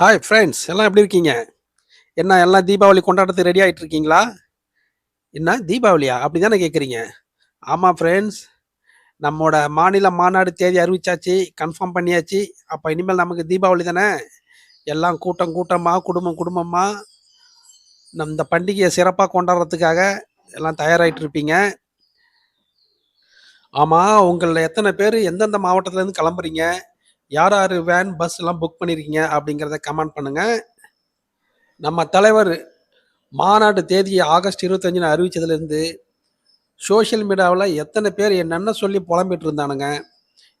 Hi friends எல்லாம் எப்படி இருக்கீங்க? என்ன எல்லாம் தீபாவளி கொண்டாட்டத்துக்கு ரெடி ஆகிட்டு இருக்கீங்களா என்ன தீபாவளியா? அப்படி தானே கேட்குறீங்க ஆமாம் ஃப்ரெண்ட்ஸ் நம்மளோட மாநில மாநாடு தேதி அறிவிச்சாச்சு கன்ஃபார்ம் பண்ணியாச்சு. அப்போ இனிமேல் நமக்கு தீபாவளி தானே? எல்லாம் கூட்டம் கூட்டமாக குடும்பம் குடும்பமாக நம் இந்த பண்டிகையை சிறப்பாக கொண்டாடுறதுக்காக எல்லாம் தயாராகிட்டு இருப்பீங்க ஆமாம் உங்களில் எத்தனை பேர் எந்தெந்த மாவட்டத்துலேருந்து கிளம்புறீங்க? யார் யார் வேன் பஸ் எல்லாம் புக் பண்ணியிருக்கீங்க அப்படிங்கிறத கமெண்ட் பண்ணுங்க. நம்ம தலைவர் மாநாடு தேதியை ஆகஸ்ட் இருபத்தஞ்சுன்னு அறிவிச்சதுலேருந்து சோஷியல் மீடியாவில் எத்தனை பேர் என்னென்ன சொல்லி புலம்பிட்டு இருந்தானுங்க?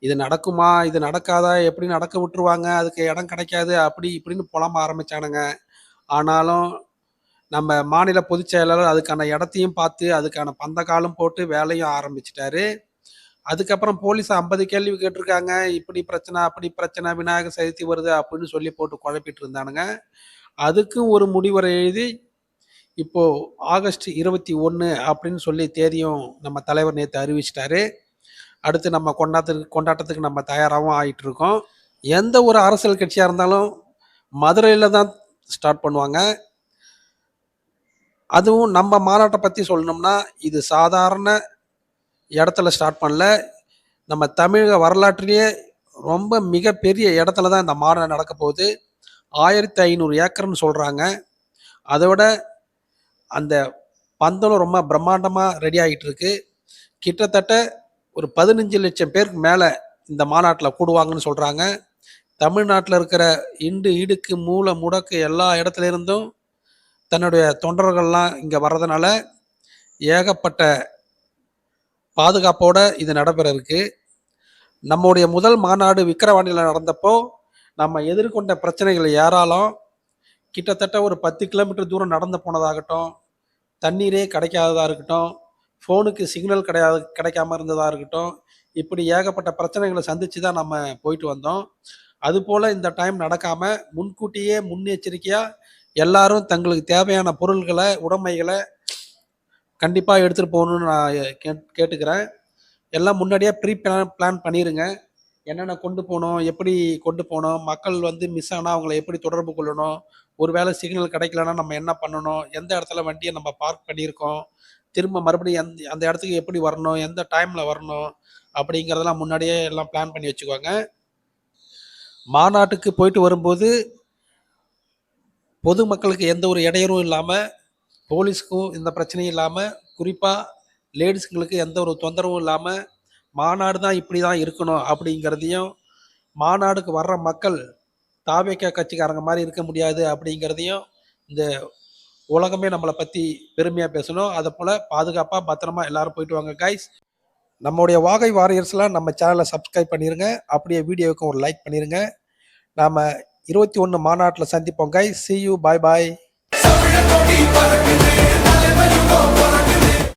இது நடக்குமா? இது நடக்காதா? எப்படி நடக்க விட்டுருவாங்க? அதுக்கு இடம் கிடைக்காது அப்படி இப்படின்னு புலம்ப ஆரம்பித்தானுங்க ஆனாலும் நம்ம மாநில பொதுச் செயலாளர் அதுக்கான இடத்தையும் பார்த்து அதுக்கான பந்த காலம் போட்டு வேலையும் ஆரம்பிச்சிட்டாரு. அதுக்கப்புறம் போலீஸ் ஐம்பது கேள்வி கேட்டிருக்காங்க. இப்படி பிரச்சனை அப்படி பிரச்சனை விநாயகர் சதுர்த்தி வருது அப்படின்னு சொல்லி போட்டு குழப்பிட்டு இருந்தானுங்க. அதுக்கும் ஒரு முடிவரை எழுதி இப்போ ஆகஸ்ட் இருபத்தி ஒன்று அப்படின்னு சொல்லி தேதியும் நம்ம தலைவர் நேற்று அறிவிச்சிட்டாரு. அடுத்து நம்ம கொண்டாட்டத்துக்கு கொண்டாட்டத்துக்கு நம்ம தயாராகவும் ஆகிட்டு இருக்கோம் எந்த ஒரு அரசியல் கட்சியாக இருந்தாலும் மதுரையில் தான் ஸ்டார்ட் பண்ணுவாங்க. அதுவும் நம்ம மாநாட்டை பற்றி சொல்லணும்னா இது சாதாரண இடத்துல ஸ்டார்ட் பண்ணல. நம்ம தமிழக வரலாற்றிலேயே ரொம்ப மிகப்பெரிய இடத்துல தான் இந்த மாநாடு நடக்க போகுது. ஆயிரத்தி ஐநூறு ஏக்கர்னு சொல்கிறாங்க அதோட அந்த பந்தலும் ரொம்ப பிரம்மாண்டமாக ரெடி ஆகிட்டு இருக்கு. கிட்டத்தட்ட ஒரு பதினஞ்சு லட்சம் பேருக்கு மேலே இந்த மாநாட்டில் கூடுவாங்கன்னு சொல்கிறாங்க தமிழ்நாட்டில் இருக்கிற இண்டு இடுக்கு மூளை முடக்கு எல்லா இடத்துல இருந்தும் தன்னுடைய தொண்டர்கள்லாம் இங்கே வர்றதுனால ஏகப்பட்ட பாதுகாப்போட இது நடைபெற இருக்கு. நம்முடைய முதல் மாநாடு விக்கிரவாண்டியில் நடந்தப்போ நம்ம எதிர்கொண்ட பிரச்சனைகளை ஏராளம். கிட்டத்தட்ட ஒரு பத்து கிலோமீட்டர் தூரம் நடந்து போனதாகட்டும் தண்ணீரே கிடைக்காததாக இருக்கட்டும் ஃபோனுக்கு சிக்னல் கிடையாது கிடைக்காம இருந்ததாக இருக்கட்டும் இப்படி ஏகப்பட்ட பிரச்சனைகளை சந்தித்து தான் நம்ம போயிட்டு வந்தோம். அதுபோல் இந்த டைம் நடக்காமல் முன்கூட்டியே முன்னெச்சரிக்கையாக எல்லாரும் தங்களுக்கு தேவையான பொருள்களை உடைமைகளை கண்டிப்பாக எடுத்துகிட்டு போகணுன்னு நான் கேட் கேட்டுக்கிறேன். எல்லாம் முன்னாடியே ப்ரீ பிளான் பிளான் பண்ணிடுங்க என்னென்ன கொண்டு போகணும் எப்படி கொண்டு போகணும் மக்கள் வந்து மிஸ் ஆனால் அவங்கள எப்படி தொடர்பு கொள்ளணும் ஒருவேளை சிக்னல் கிடைக்கலன்னா நம்ம என்ன பண்ணணும் எந்த இடத்துல வண்டியை நம்ம பார்க் பண்ணியிருக்கோம் திரும்ப மறுபடியும் எந்த அந்த இடத்துக்கு எப்படி வரணும் எந்த டைமில் வரணும் அப்படிங்கிறதெல்லாம் முன்னாடியே எல்லாம் பிளான் பண்ணி வச்சுக்கோங்க. மாநாட்டுக்கு போயிட்டு வரும்போது பொதுமக்களுக்கு எந்த ஒரு இடையூறும் இல்லாமல் போலீஸ்க்கும் இந்த பிரச்சனையும் இல்லாமல் குறிப்பாக லேடிஸுங்களுக்கு எந்த ஒரு தொந்தரவும் இல்லாமல் மாநாடு தான் இப்படி தான் இருக்கணும் அப்படிங்கிறதையும் மாநாடுக்கு வர்ற மக்கள் தாவேக்க கட்சிக்காரங்க மாதிரி இருக்க முடியாது அப்படிங்கிறதையும் இந்த உலகமே நம்மளை பற்றி பெருமையாக பேசணும். அதை போல் பாதுகாப்பாக பத்திரமா எல்லாரும் போயிட்டு வாங்க கைஸ் நம்முடைய வாகை வாரியர்ஸ்லாம் நம்ம சேனலை சப்ஸ்கிரைப் பண்ணிடுங்க அப்படியே வீடியோவுக்கு ஒரு லைக் பண்ணிடுங்க நாம் இருபத்தி ஒன்று மாநாட்டில் சந்திப்போம் guys see you bye bye Dale, poquito, arrepiente, dale, me ayudó para